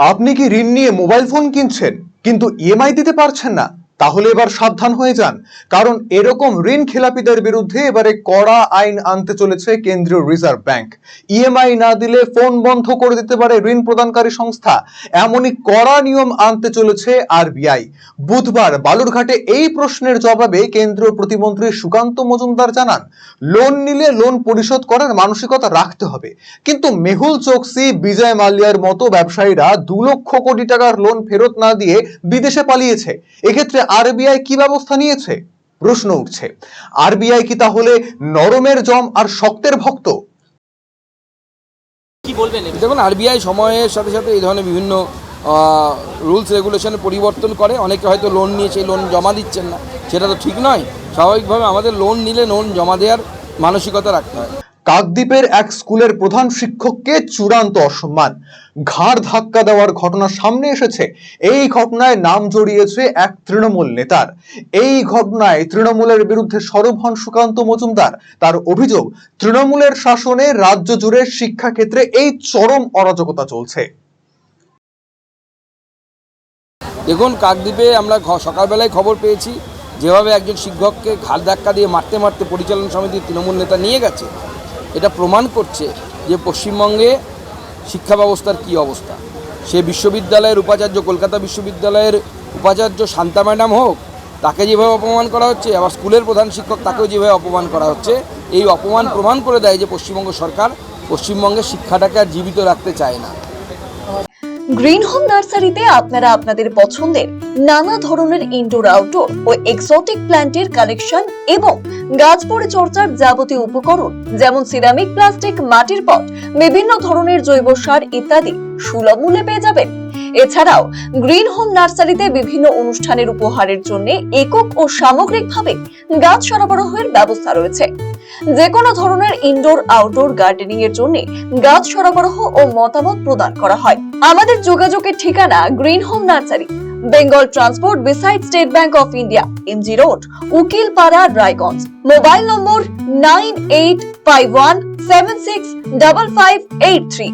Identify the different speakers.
Speaker 1: আপনি কি ঋণ নিয়ে মোবাইল ফোন কিনছেন? কিন্তু ইএমআই দিতে পারছেন না। তাহলে এবার সাবধান হয়ে যান, কারণ এরকম ঋণ খেলাপিদের বিরুদ্ধে এবারে কড়া আইন আনতে চলেছে কেন্দ্রীয় রিজার্ভ ব্যাংক। ইএমআই না দিলে ফোন বন্ধ করে দিতে পারে ঋণ প্রদানকারী সংস্থা। এমনই কড়া নিয়ম আনতে চলেছে আরবিআই বুধবার বালুরঘাটে এই প্রশ্নের জবাবে কেন্দ্রীয় প্রতিমন্ত্রী সুকান্ত মজুমদার জানান, লোন নিলে লোন পরিশোধ করার মানসিকতা রাখতে হবে। কিন্তু মেহুল চোকসি, বিজয় মালিয়ার মতো ব্যবসায়ীরা দু লক্ষ কোটি টাকার লোন ফেরত না দিয়ে বিদেশে পালিয়েছে। এক্ষেত্রে আরবিআই কি ব্যবস্থা নিয়েছে? প্রশ্ন উঠছে। আরবিআই কি তাহলে নরমের জম আর শক্তের ভক্ত?
Speaker 2: কি বলবেন?
Speaker 3: দেখুন, আরবিআই সময়ের সাথে সাথে এই ধরনের বিভিন্ন রুলস রেগুলেশনে পরিবর্তন করে। অনেকে হয়তো লোন নিয়ে সেই লোন জমা দিচ্ছেন না। সেটা তো ঠিক নয়। স্বাভাবিকভাবে আমাদের লোন নিলে লোন জমা দেওয়ার মানসিকতা রাখতে হয়।
Speaker 1: কাকদ্বীপের এক স্কুলের প্রধান শিক্ষককে চূড়ান্ত অসম্মান। ঘাড় ধাক্কা দেওয়ার ঘটনা সামনে এসেছে। এই ঘটনায় নাম জড়িয়েছে এক তৃণমূল নেতার। এই ঘটনায় তৃণমূলের বিরুদ্ধে সরব হন সুকান্ত মজুমদার। তার অভিযোগ, তৃণমূলের শাসনে রাজ্য জুড়ে শিক্ষাক্ষেত্রে এই চরম অরাজকতা চলছে।
Speaker 3: দেখুন, কাকদ্বীপে আমরা সকালবেলায় খবর পেয়েছি, যেভাবে একজন শিক্ষককে ঘাড় ধাক্কা দিয়ে মারতে মারতে পরিচালনা সমিতির তৃণমূল নেতা নিয়ে গেছে এটা প্রমাণ করছে যে পশ্চিমবঙ্গে শিক্ষা ব্যবস্থার কি অবস্থা। সে বিশ্ববিদ্যালয়ের উপাচার্য, কলকাতা বিশ্ববিদ্যালয়ের উপাচার্য শান্তা ম্যাডাম হোক, তাকে যেভাবে অপমান করা হচ্ছে, আবার স্কুলের প্রধান শিক্ষক তাকেও যেভাবে অপমান করা হচ্ছে, এই অপমান প্রমাণ করে দেয় যে পশ্চিমবঙ্গ সরকার পশ্চিমবঙ্গের শিক্ষাটাকে আর জীবিত রাখতে চায় না।
Speaker 4: গ্রিন হোম নার্সারিতে আপনারা আপনাদের পছন্দের নানা ধরনের ইনডোর আউটডোর ও এক্সোটিক প্ল্যান্টের কালেকশন এবং গাছ পরিচর্যার যাবতীয় উপকরণ, যেমন সিরামিক প্লাস্টিক মাটির পট বিভিন্ন ধরনের জৈব সার ইত্যাদি সুলভ মূল্যে পেয়ে যাবেন। এছাড়াও গ্রিন হোম নার্সারিতে বিভিন্ন অনুষ্ঠানের উপহারের জন্য একক ও সামগ্রিকভাবে গাছ সরবরাহের ব্যবস্থা রয়েছে। যে কোনো ধরনের ইনডোর আউটডোর গার্ডেনিং এর জন্য গাছ সরবরাহ ও মতামত প্রদান করা হয়। আমাদের যোগাযোগের ঠিকানা green home nursery Bengal transport beside State Bank of India MG road Ukilpara, Raiganj. Mobile number nine eight five one seven six double five eight three